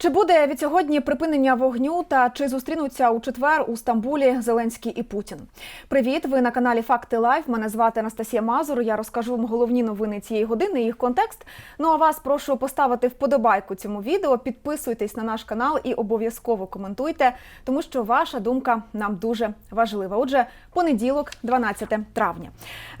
Чи буде від сьогодні припинення вогню та чи зустрінуться у четвер у Стамбулі Зеленський і Путін? Привіт! Ви на каналі Факти Лайв. Мене звати Анастасія Мазур. Я розкажу вам головні новини цієї години, їх контекст. Ну а вас прошу поставити вподобайку цьому відео, підписуйтесь на наш канал і обов'язково коментуйте, тому що ваша думка нам дуже важлива. Отже, понеділок, 12 травня.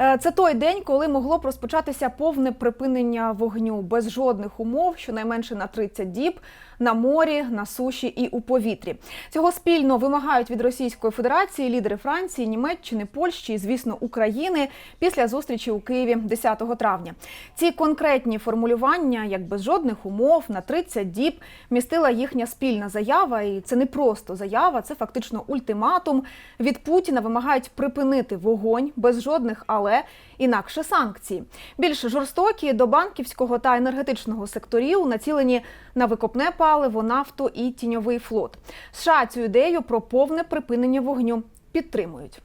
Е, Це той день, коли могло б розпочатися повне припинення вогню без жодних умов, щонайменше на 30 діб на морі, на суші і у повітрі. Цього спільно вимагають від Російської Федерації лідери Франції, Німеччини, Польщі і, звісно, України після зустрічі у Києві 10 травня. Ці конкретні формулювання, як без жодних умов, на 30 діб, містила їхня спільна заява. І це не просто заява, це фактично ультиматум. Від Путіна вимагають припинити вогонь без жодних але інакше санкції. Більш жорстокі до банківського та енергетичного секторів націлені на викопне паливо, нафту і тіньовий флот. США цю ідею про повне припинення вогню підтримують.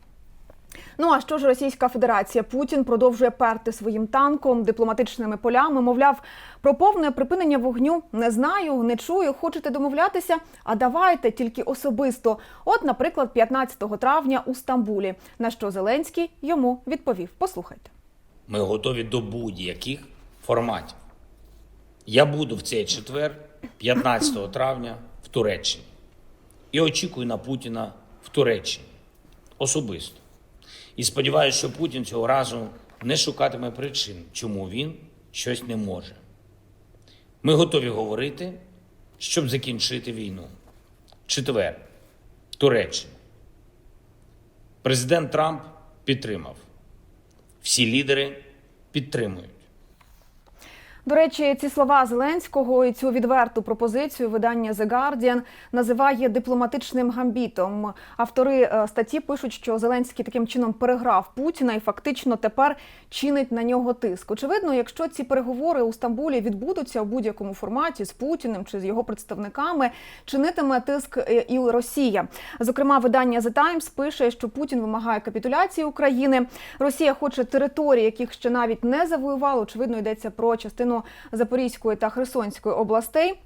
Ну а що ж Російська Федерація? Путін продовжує перти своїм танком, дипломатичними полями. Мовляв, про повне припинення вогню не знаю, не чую. Хочете домовлятися? А давайте тільки особисто. От, наприклад, 15 травня у Стамбулі. На що Зеленський йому відповів. Послухайте. Ми готові до будь-яких форматів. Я буду в цей четвер, 15 травня, в Туреччині. І очікую на Путіна в Туреччині особисто. І сподіваюся, що Путін цього разу не шукатиме причин, чому він щось не може. Ми готові говорити, щоб закінчити війну. Четвер, Туреччина. Президент Трамп підтримав. Всі лідери підтримують. До речі, ці слова Зеленського і цю відверту пропозицію видання The Guardian називає дипломатичним гамбітом. Автори е, статті пишуть, що Зеленський таким чином переграв Путіна і фактично тепер чинить на нього тиск. Очевидно, якщо ці переговори у Стамбулі відбудуться у будь-якому форматі з Путіним чи з його представниками, чинитиме тиск е, і Росія. Зокрема, видання The Times пише, що Путін вимагає капітуляції України. Росія хоче території, яких ще навіть не завоювала. Очевидно, йдеться про частину Запорізької та Херсонської областей.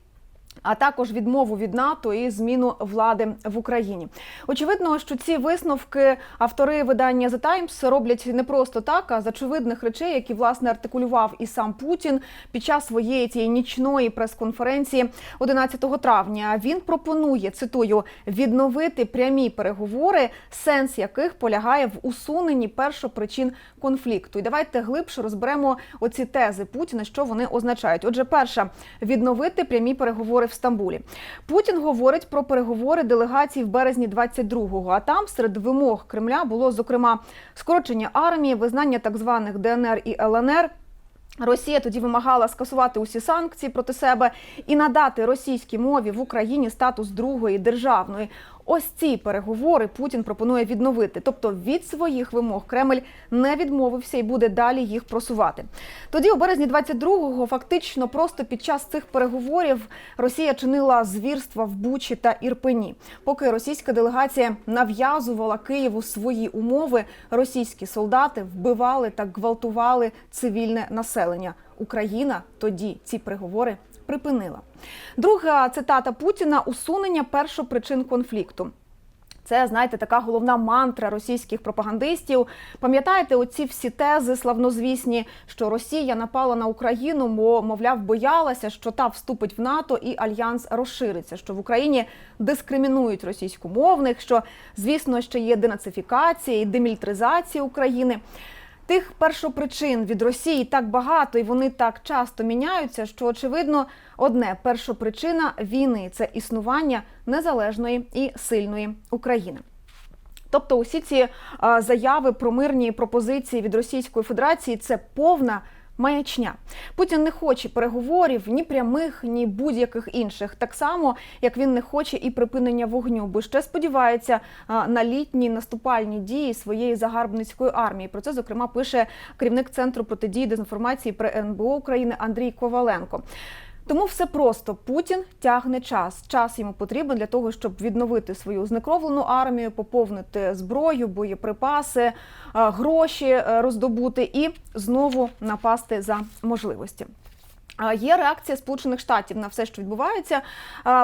А також відмову від НАТО і зміну влади в Україні. Очевидно, що ці висновки автори видання The Times роблять не просто так, а з очевидних речей, які власне артикулював і сам Путін під час своєї цієї нічної прес-конференції 11 травня. Він пропонує цитую відновити прямі переговори, сенс яких полягає в усуненні першопричин конфлікту. І давайте глибше розберемо оці тези Путіна, що вони означають. Отже, перша відновити прямі переговори в Стамбулі. Путін говорить про переговори делегації в березні 22-го, А там серед вимог Кремля було зокрема скорочення армії, визнання так званих ДНР і ЛНР. Росія тоді вимагала скасувати усі санкції проти себе і надати російській мові в Україні статус другої державної. Ось ці переговори Путін пропонує відновити. Тобто від своїх вимог Кремль не відмовився і буде далі їх просувати. Тоді, у березні 22-го, фактично просто під час цих переговорів Росія чинила звірства в Бучі та Ірпені. Поки російська делегація нав'язувала Києву свої умови, російські солдати вбивали та гвалтували цивільне населення. Україна тоді ці переговори припинила. Друга цитата Путіна усунення першопричин конфлікту. Це, знаєте, така головна мантра російських пропагандистів. Пам'ятаєте, оці всі тези славнозвісні, що Росія напала на Україну, бо, мовляв, боялася, що та вступить в НАТО і альянс розшириться, що в Україні дискримінують російськомовних, що, звісно, ще є денацифікація і демілітаризація України. Тих першопричин від Росії так багато і вони так часто міняються, що очевидно одне першопричина війни це існування незалежної і сильної України. Тобто, усі ці заяви про мирні пропозиції від Російської Федерації це повна маячня. Путін не хоче переговорів ні прямих, ні будь-яких інших. Так само, як він не хоче і припинення вогню, бо ще сподівається на літні наступальні дії своєї загарбницької армії. Про це зокрема пише керівник центру протидії дезінформації при НБО України Андрій Коваленко. Тому все просто Путін тягне час. Час йому потрібен для того, щоб відновити свою знекровлену армію, поповнити зброю, боєприпаси, е, гроші е, роздобути і знову напасти за можливості. Є реакція Сполучених Штатів на все, що відбувається.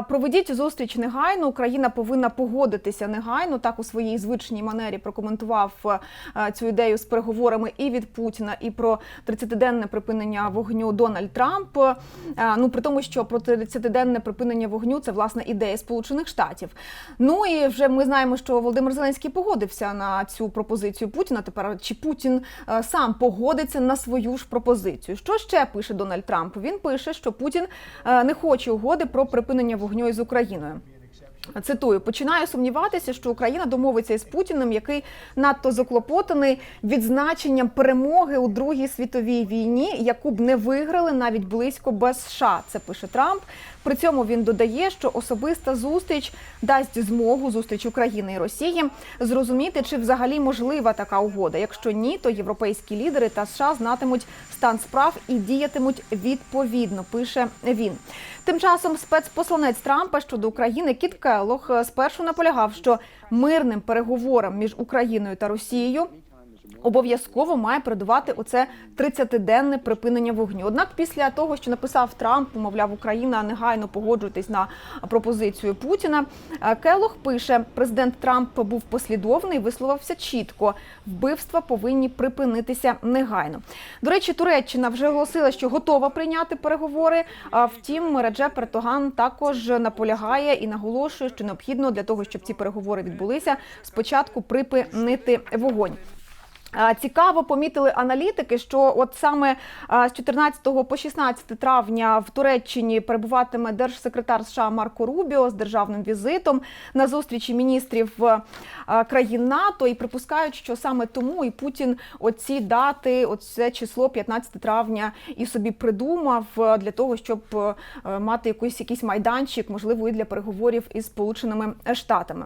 Проведіть зустріч негайно. Україна повинна погодитися негайно. Так у своїй звичній манері прокоментував е, цю ідею з переговорами і від Путіна, і про 30-денне припинення вогню Дональд Трамп. Е, Ну при тому, що про 30-денне припинення вогню це власне ідея Сполучених Штатів. Ну і вже ми знаємо, що Володимир Зеленський погодився на цю пропозицію Путіна. Тепер чи Путін е, сам погодиться на свою ж пропозицію? Що ще пише Дональд Трамп? Він пише, що Путін е, не хоче угоди про припинення вогню із Україною. Цитую, починаю сумніватися, що Україна домовиться із Путіним, який надто заклопотаний відзначенням перемоги у Другій світовій війні, яку б не виграли навіть близько без США. Це пише Трамп. При цьому він додає, що особиста зустріч дасть змогу зустріч України і Росії зрозуміти, чи взагалі можлива така угода. Якщо ні, то європейські лідери та США знатимуть стан справ і діятимуть відповідно. Пише він. Тим часом спецпосланець Трампа щодо України Кіт Келлох е, спершу наполягав, що мирним переговорам між Україною та Росією обов'язково має передувати оце 30-денне припинення вогню. Однак, після того, що написав Трамп, мовляв, Україна негайно погоджуйтесь на пропозицію Путіна. е, пише: президент Трамп був послідовний, висловився чітко. Вбивства повинні припинитися негайно. До речі, Туреччина вже оголосила, що готова прийняти переговори. А втім, Реджеп Ертоган також наполягає і наголошує, що необхідно для того, щоб ці переговори відбулися, спочатку припинити вогонь. Цікаво помітили аналітики, що от саме з 14 по 16 травня в Туреччині перебуватиме держсекретар США Марко Рубіо з державним візитом на зустрічі міністрів країн НАТО і припускають, що саме тому і Путін оці дати, оце число 15 травня і собі придумав для того, щоб мати якийсь якийсь майданчик, можливо, і для переговорів із Сполученими Штатами.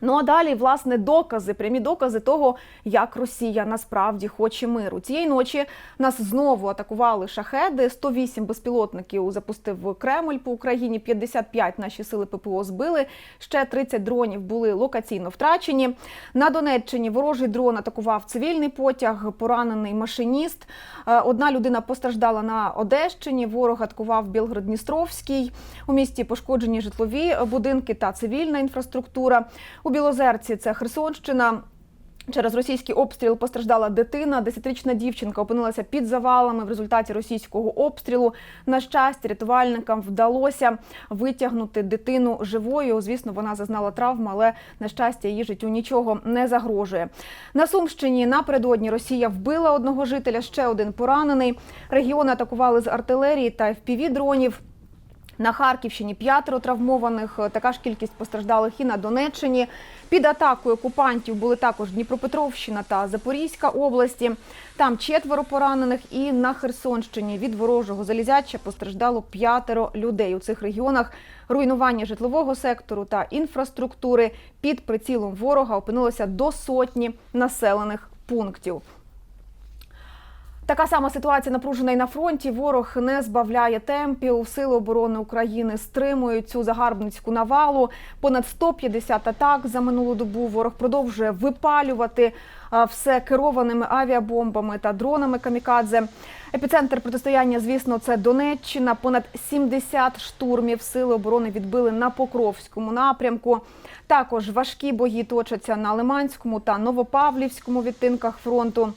Ну а далі, власне, докази, прямі докази того, як Росія насправді хоче миру. Цієї ночі нас знову атакували шахеди. 108 безпілотників запустив Кремль по Україні. 55 наші сили ППО збили. Ще 30 дронів були локаційно втрачені. На Донеччині ворожий дрон атакував цивільний потяг, поранений машиніст. Е, Одна людина постраждала на Одещині. Ворог атакував Білгород-Дністровський. У місті пошкоджені житлові будинки та цивільна інфраструктура. У Білозерці це Херсонщина. Через російський обстріл постраждала дитина. Десятирічна дівчинка опинилася під завалами в результаті російського обстрілу. На щастя, рятувальникам вдалося витягнути дитину живою. Звісно, вона зазнала травм, але на щастя її життю нічого не загрожує. На Сумщині напередодні Росія вбила одного жителя, ще один поранений. Регіони атакували з артилерії та fpv дронів. На Харківщині п'ятеро травмованих, така ж кількість постраждалих і на Донеччині. Під атакою окупантів були також Дніпропетровщина та Запорізька області. Там четверо поранених. І на Херсонщині від ворожого залізяча постраждало п'ятеро людей. У цих регіонах руйнування житлового сектору та інфраструктури під прицілом ворога опинилося до сотні населених пунктів. Така сама ситуація напружена і на фронті. Ворог не збавляє темпів. Сили оборони України стримують цю загарбницьку навалу. Понад 150 атак за минулу добу. Ворог продовжує випалювати все керованими авіабомбами та дронами камікадзе. Епіцентр протистояння, звісно, це Донеччина. Понад 70 штурмів сили оборони відбили на Покровському напрямку. Також важкі бої точаться на Лиманському та Новопавлівському відтинках фронту.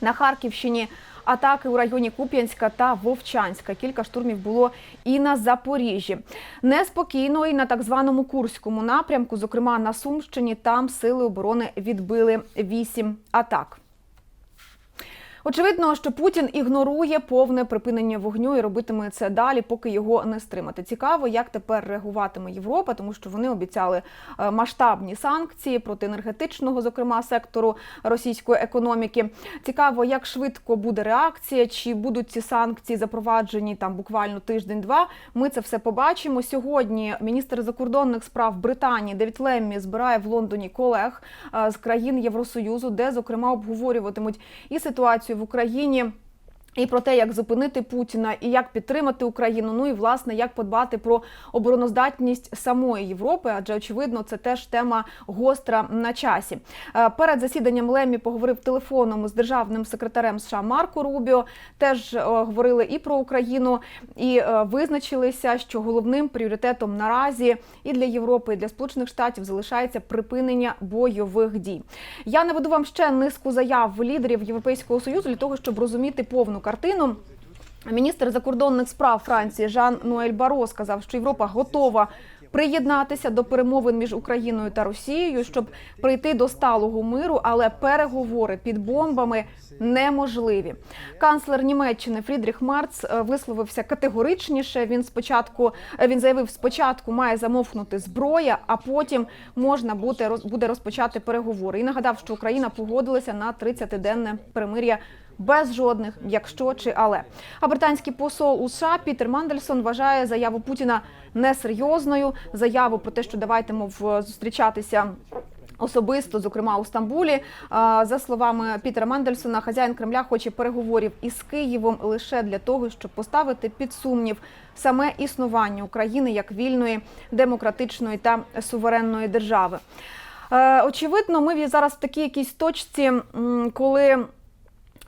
На Харківщині атаки у районі Куп'янська та Вовчанська. Кілька штурмів було і на Запоріжжі. Неспокійно і на так званому Курському напрямку, зокрема на Сумщині, там сили оборони відбили вісім атак. Очевидно, що Путін ігнорує повне припинення вогню і робитиме це далі, поки його не стримати. Цікаво, як тепер реагуватиме Європа, тому що вони обіцяли е, масштабні санкції проти енергетичного, зокрема сектору російської економіки. Цікаво, як швидко буде реакція, чи будуть ці санкції запроваджені там буквально тиждень-два. Ми це все побачимо сьогодні. Міністр закордонних справ Британії Девід Леммі збирає в Лондоні колег е, з країн Євросоюзу, де зокрема обговорюватимуть і ситуацію в Україні. І про те, як зупинити Путіна і як підтримати Україну. Ну і власне як подбати про обороноздатність самої Європи, адже очевидно, це теж тема гостра на часі. Е, Перед засіданням Лемі поговорив телефоном з державним секретарем США Марко Рубіо. Теж е, говорили і про Україну, і е, визначилися, що головним пріоритетом наразі і для Європи, і для Сполучених Штатів залишається припинення бойових дій. Я наведу вам ще низку заяв лідерів Європейського союзу для того, щоб розуміти повну картину. Міністр закордонних справ Франції Жан Ноель Баро сказав, що Європа готова приєднатися до перемовин між Україною та Росією, щоб прийти до сталого миру, але переговори під бомбами неможливі. Канцлер Німеччини Фрідріх Марц е, висловився категоричніше. Він спочатку е, він заявив, спочатку має замовкнути зброя, а потім можна буде розпочати переговори. І нагадав, що Україна погодилася на 30-денне перемир'я без жодних якщо чи але. А британський посол у США Пітер Мандельсон вважає заяву Путіна несерйозною. Заяву про те, що давайте мов зустрічатися. Особисто, зокрема у Стамбулі, за словами Пітера Мандельсона, хазяїн Кремля хоче переговорів із Києвом лише для того, щоб поставити під сумнів саме існування України як вільної, демократичної та суверенної держави. Е, Очевидно, ми зараз в такій якійсь точці, коли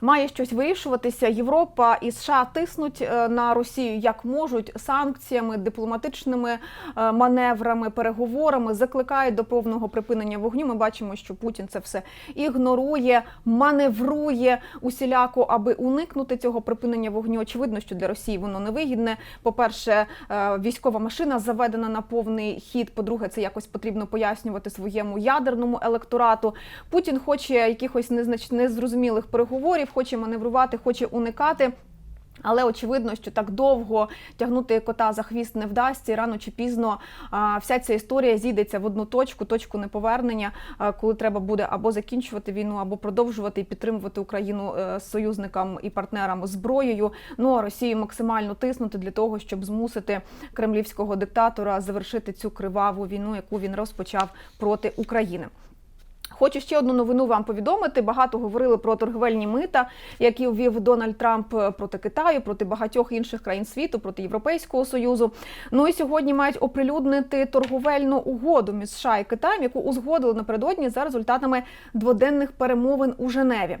Має щось вирішуватися. Європа і США тиснуть е, на Росію як можуть санкціями, дипломатичними е, маневрами, переговорами, закликають до повного припинення вогню. Ми бачимо, що Путін це все ігнорує, маневрує усіляко, аби уникнути цього припинення вогню. Очевидно, що для Росії воно невигідне. По-перше, е, військова машина заведена на повний хід. По-друге, це якось потрібно пояснювати своєму ядерному електорату. Путін хоче якихось незнач... незрозумілих переговорів, хоче маневрувати, хоче уникати. Але очевидно, що так довго тягнути кота за хвіст не вдасться. І рано чи пізно вся ця історія зійдеться в одну точку, точку неповернення, коли треба буде або закінчувати війну, або продовжувати і підтримувати Україну е, союзникам і партнерам зброєю. Ну а Росію максимально тиснути для того, щоб змусити кремлівського диктатора завершити цю криваву війну, яку він розпочав проти України. Хочу ще одну новину вам повідомити. Багато говорили про торговельні мита, які ввів Дональд Трамп проти Китаю, проти багатьох інших країн світу, проти Європейського союзу. Ну і сьогодні мають оприлюднити торговельну угоду між США і Китаєм, яку узгодили напередодні за результатами дводенних перемовин у Женеві.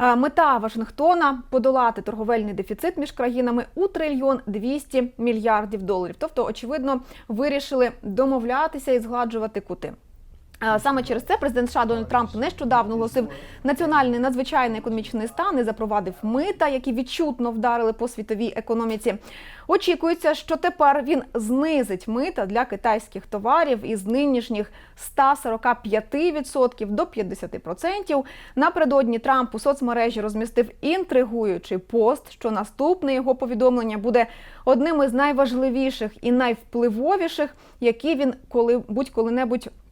Е, Мета Вашингтона подолати торговельний дефіцит між країнами у трильйон 200 мільярдів доларів. Тобто, очевидно, вирішили домовлятися і згладжувати кути. Е, Саме через це президент США Дональд Трамп нещодавно оголосив національний надзвичайний економічний стан і запровадив мита, які відчутно вдарили по світовій економіці. Очікується, що тепер він знизить мита для китайських товарів із нинішніх 145% до 50%. Напередодні Трамп у соцмережі розмістив інтригуючий пост, що наступне його повідомлення буде одним із найважливіших і найвпливовіших, які він коли будь-коли-небудь е,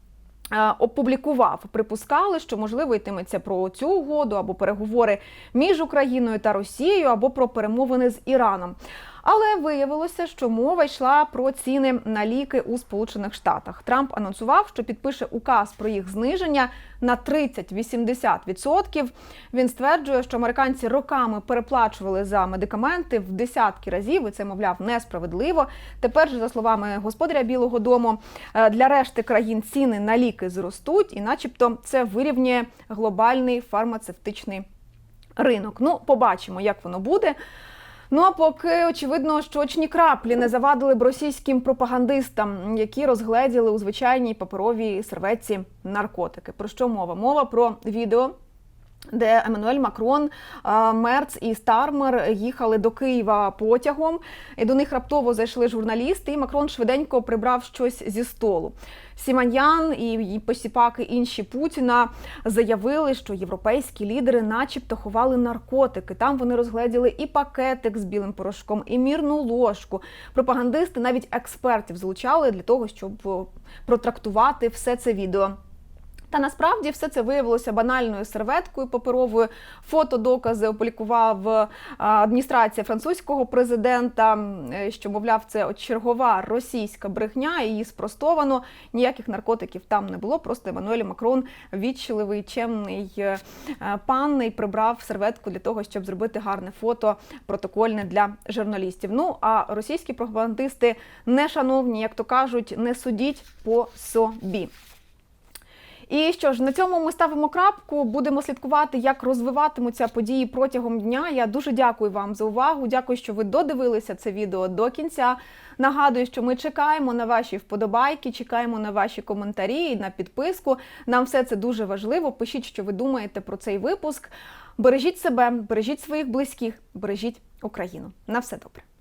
опублікував. Припускали, що можливо йтиметься про цю угоду або переговори між Україною та Росією, або про перемовини з Іраном. Але виявилося, що мова йшла про ціни на ліки у Сполучених Штатах. Трамп анонсував, що підпише указ про їх зниження на 30-80%. Він стверджує, що американці роками переплачували за медикаменти в десятки разів, і це, мовляв, несправедливо. Тепер же, за словами господаря Білого Дому, е, для решти країн ціни на ліки зростуть, і, начебто, це вирівнює глобальний фармацевтичний ринок. Ну, побачимо, як воно буде. Ну а поки очевидно, що очні краплі не завадили б російським пропагандистам, які розгледіли у звичайній паперовій серветці наркотики. Про що мова? Мова про відео. Де Еммануель Макрон, е, Мерц і Стармер їхали до Києва потягом, і до них раптово зайшли журналісти, і Макрон швиденько прибрав щось зі столу. Сіманьян і посіпаки інші Путіна заявили, що європейські лідери, начебто, ховали наркотики. Там вони розгледіли і пакетик з білим порошком, і мірну ложку. Пропагандисти навіть експертів залучали для того, щоб протрактувати все це відео. Та насправді все це виявилося банальною серветкою паперовою. Фотодокази опублікував е, адміністрація французького президента, е, що мовляв, це чергова російська брехня. Її спростовано. Ніяких наркотиків там не було. Просто Еммануель Макрон вічливий, чемний е, пан і прибрав серветку для того, щоб зробити гарне фото протокольне для журналістів. Ну а російські пропагандисти не шановні, як то кажуть, не судіть по собі. І що ж, на цьому ми ставимо крапку. Будемо слідкувати, як розвиватимуться події протягом дня. Я дуже дякую вам за увагу. Дякую, що ви додивилися це відео до кінця. Нагадую, що ми чекаємо на ваші вподобайки, чекаємо на ваші коментарі і на підписку. Нам все це дуже важливо. Пишіть, що ви думаєте про цей випуск. Бережіть себе, бережіть своїх близьких, бережіть Україну. На все добре.